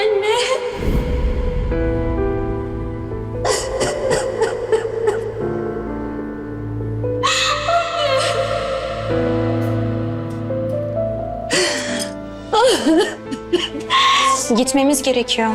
Anne. Gitmemiz gerekiyor.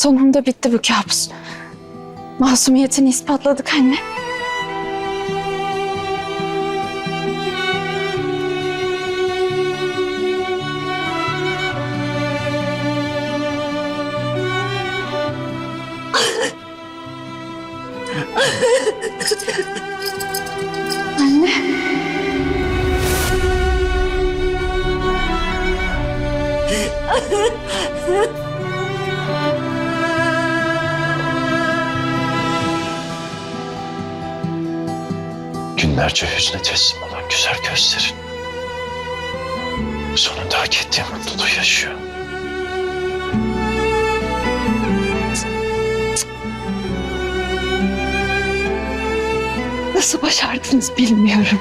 Sonunda bitti bu kabus. Masumiyetini ispatladık anne. Günlerce hüzne teslim olan güzel gözlerin. Sonunda hak ettiği mutluluğu yaşıyor. Nasıl başardınız bilmiyorum.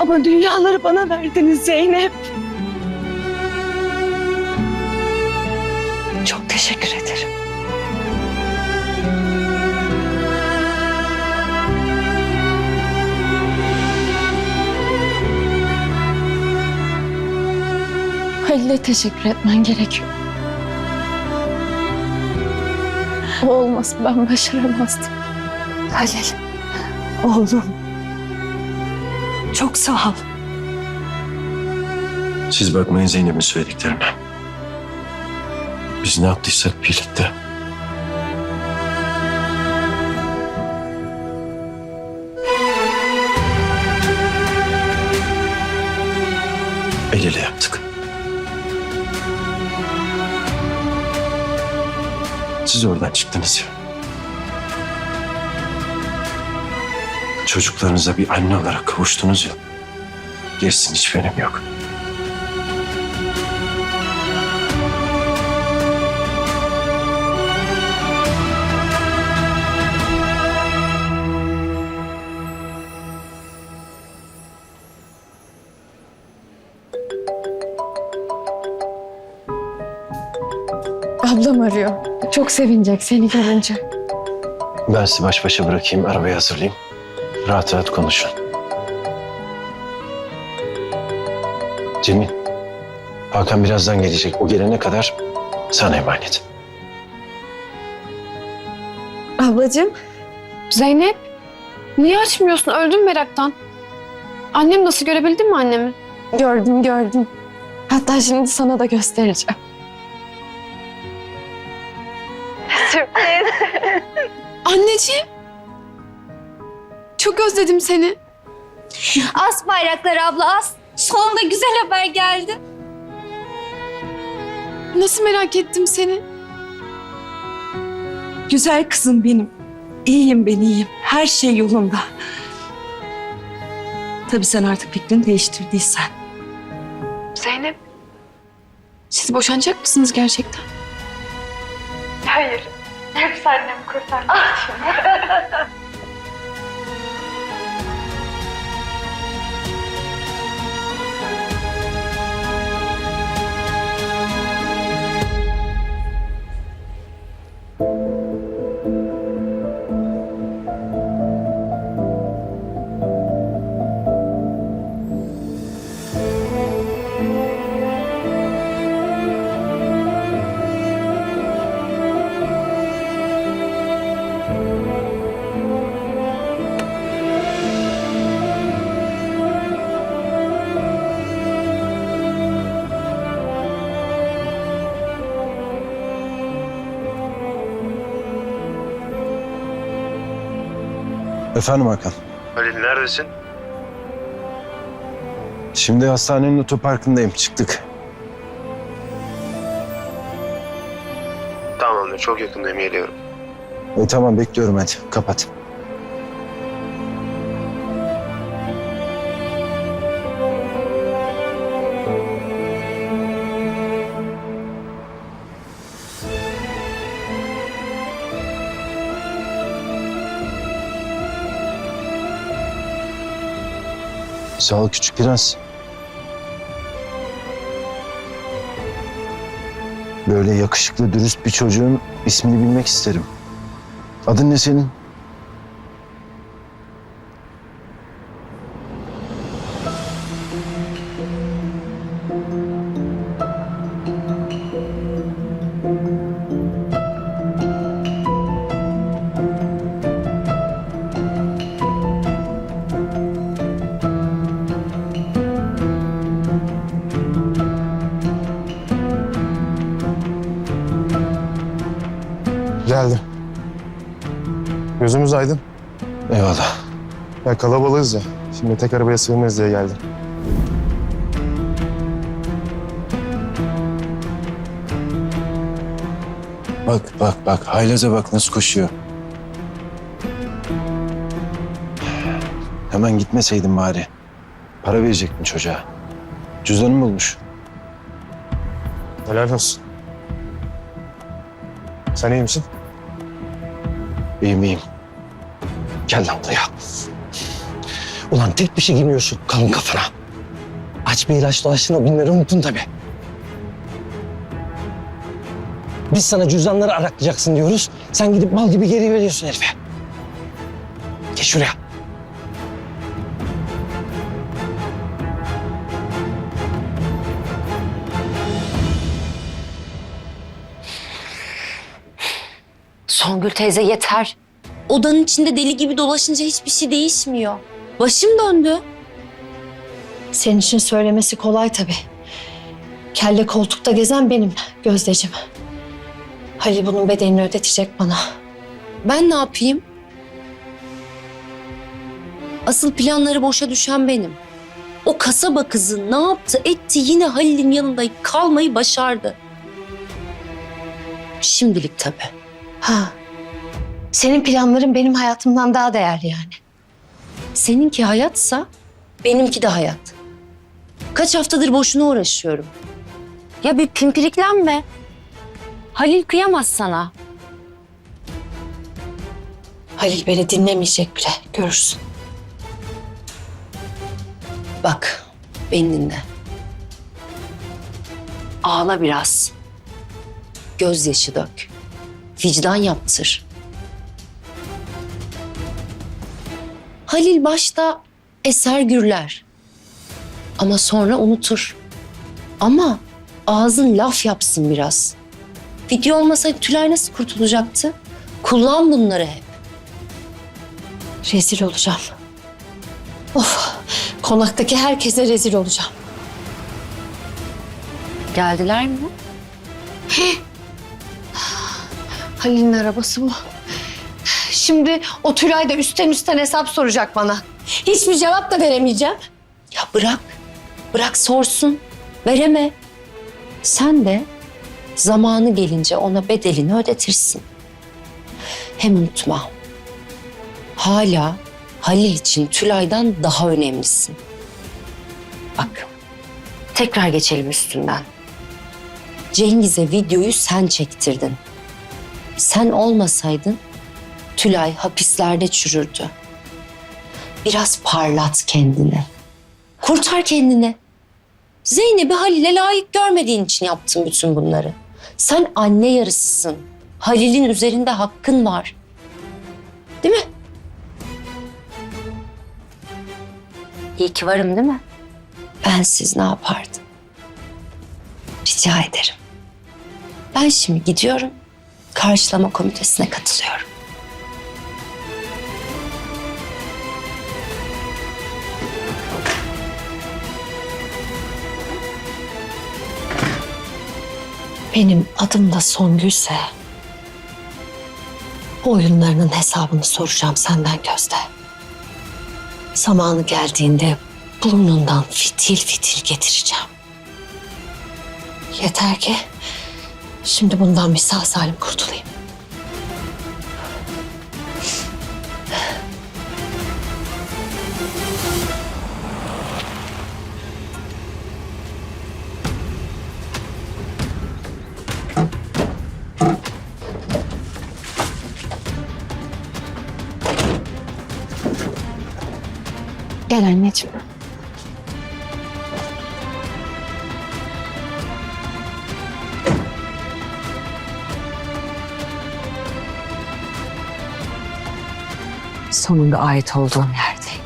Ama dünyaları bana verdiniz Zeynep. Çok teşekkür ederim. Halil'e teşekkür etmen gerekiyor. O olmasa ben başaramazdım. Halil. Oğlum. Çok sağ ol. Siz bakmayın Zeynep'in söylediklerine. Biz ne yaptıysak birlikte. Siz oradan çıktınız ya. Çocuklarınıza bir anne olarak kavuştunuz ya. Gerisinin hiçbir önemi yok. Ablam arıyor. Çok sevinecek seni görünce. Ben sizi baş başa bırakayım, arabayı hazırlayayım. Rahat rahat konuşun. Cemil, Hakan birazdan gelecek. O gelene kadar sana emanet. Ablacığım. Zeynep, niye açmıyorsun? Öldüm meraktan. Annem nasıl görebildin mi annemi? Gördüm gördüm. Hatta şimdi sana da göstereceğim. Anneciğim. Çok özledim seni. As bayrakları abla as. Sonunda güzel haber geldi. Nasıl merak ettim seni. Güzel kızım benim. İyiyim ben iyiyim. Her şey yolunda. Tabii sen artık fikrini değiştirdiysen. Zeynep. Siz boşanacak mısınız gerçekten? annemi kurtar. Efendim Hakan. Halil neredesin? Şimdi hastanenin otoparkındayım. Çıktık. Tamamdır çok yakındayım geliyorum. E, tamam bekliyorum hadi. Kapat. Sağ ol küçük prens. Böyle yakışıklı, dürüst bir çocuğun ismini bilmek isterim. Adın ne senin? Ya kalabalığız ya. Şimdi tek arabaya sığmayız diye geldim. Bak bak bak. Haylaza bak nasıl koşuyor. Hemen gitmeseydin bari. Para verecektin çocuğa. Cüzdanını bulmuş. Helal olsun. Sen iyi misin? İyiyim iyiyim. Gel lan buraya. Ulan tek bir şey girmiyorsun kalın kafana. Aç bir ilaç dolaştığına bin lira unuttun tabii. Biz sana cüzdanları araklayacaksın diyoruz. Sen gidip mal gibi geri veriyorsun herife. Geç şuraya. Songül teyze yeter. Odanın içinde deli gibi dolaşınca hiçbir şey değişmiyor. Başım döndü. Senin için söylemesi kolay tabii. Kelle koltukta gezen benim Gözdeciğim. Halil bunun bedelini ödetecek bana. Ben ne yapayım? Asıl planları boşa düşen benim. O kasaba kızı ne yaptı etti yine Halil'in yanında kalmayı başardı. Şimdilik tabii. Ha. Senin planların benim hayatımdan daha değerli yani. Seninki hayatsa benimki de hayat. Kaç haftadır boşuna uğraşıyorum. Ya bir pimpiriklenme. Halil kıyamaz sana. Halil beni dinlemeyecek bile. Görürsün. Bak, beni dinle. Ağla biraz. Gözyaşı dök. Vicdan yaptır. Halil başta eser gürler. Ama sonra unutur. Ama ağzın laf yapsın biraz. Video olmasaydı Tülay nasıl kurtulacaktı? Kullan bunları hep. Rezil olacağım. Of. Konaktaki herkese rezil olacağım. Geldiler mi? Halil'in arabası bu. Şimdi o Tülay da üstten üstten hesap soracak bana. Hiçbir cevap da veremeyeceğim. Ya bırak. Bırak sorsun. Vereme. Sen de zamanı gelince ona bedelini ödetirsin. Hem unutma. Hala Halil için Tülay'dan daha önemlisin. Bak. Tekrar geçelim üstünden. Cengiz'e videoyu sen çektirdin. Sen olmasaydın Tülay hapislerde çürürdü. Biraz parlat kendini. Kurtar kendini. Zeynep'i Halil'e layık görmediğin için yaptın bütün bunları. Sen anne yarısısın. Halil'in üzerinde hakkın var. Değil mi? İyi ki varım değil mi? Bensiz ne yapardın? Rica ederim. Ben şimdi gidiyorum. Karşılama komitesine katılıyorum. Benim adım da Songülse bu oyunlarının hesabını soracağım senden Gözde. Zamanı geldiğinde burnundan fitil fitil getireceğim. Yeter ki şimdi bundan bir sağ salim kurtulayım. Gel anneciğim. Sonunda ait olduğum yerdeyim.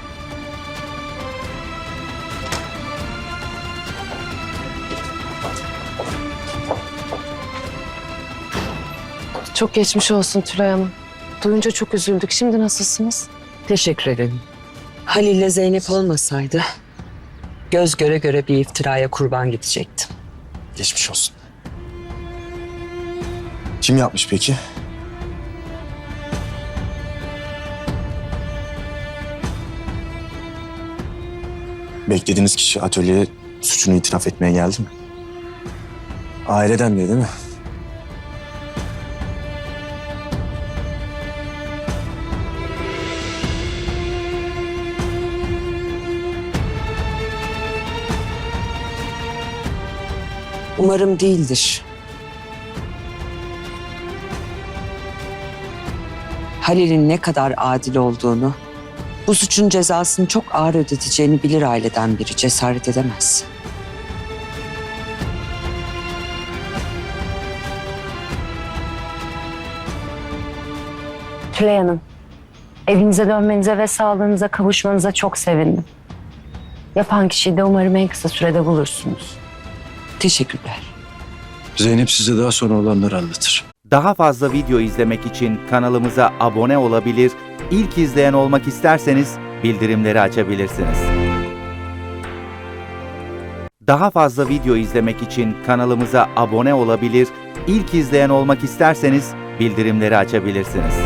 Çok geçmiş olsun Tülay Hanım. Duyunca çok üzüldük. Şimdi nasılsınız? Teşekkür ederim. Halil'le Zeynep olmasaydı göz göre göre bir iftiraya kurban gidecektim. Geçmiş olsun. Kim yapmış peki? Beklediğiniz kişi atölyeye suçunu itiraf etmeye geldi mi? Aileden biri değil mi? Umarım değildir. Halil'in ne kadar adil olduğunu, bu suçun cezasını çok ağır ödeteceğini bilir aileden biri cesaret edemez. Tülay Hanım, evinize dönmenize ve sağlığınıza kavuşmanıza çok sevindim. Yapan kişiyi de umarım en kısa sürede bulursunuz. Teşekkürler. Zeynep size daha sonra olanları anlatır. Daha fazla video izlemek için kanalımıza abone olabilir, ilk izleyen olmak isterseniz bildirimleri açabilirsiniz. Daha fazla video izlemek için kanalımıza abone olabilir, ilk izleyen olmak isterseniz bildirimleri açabilirsiniz.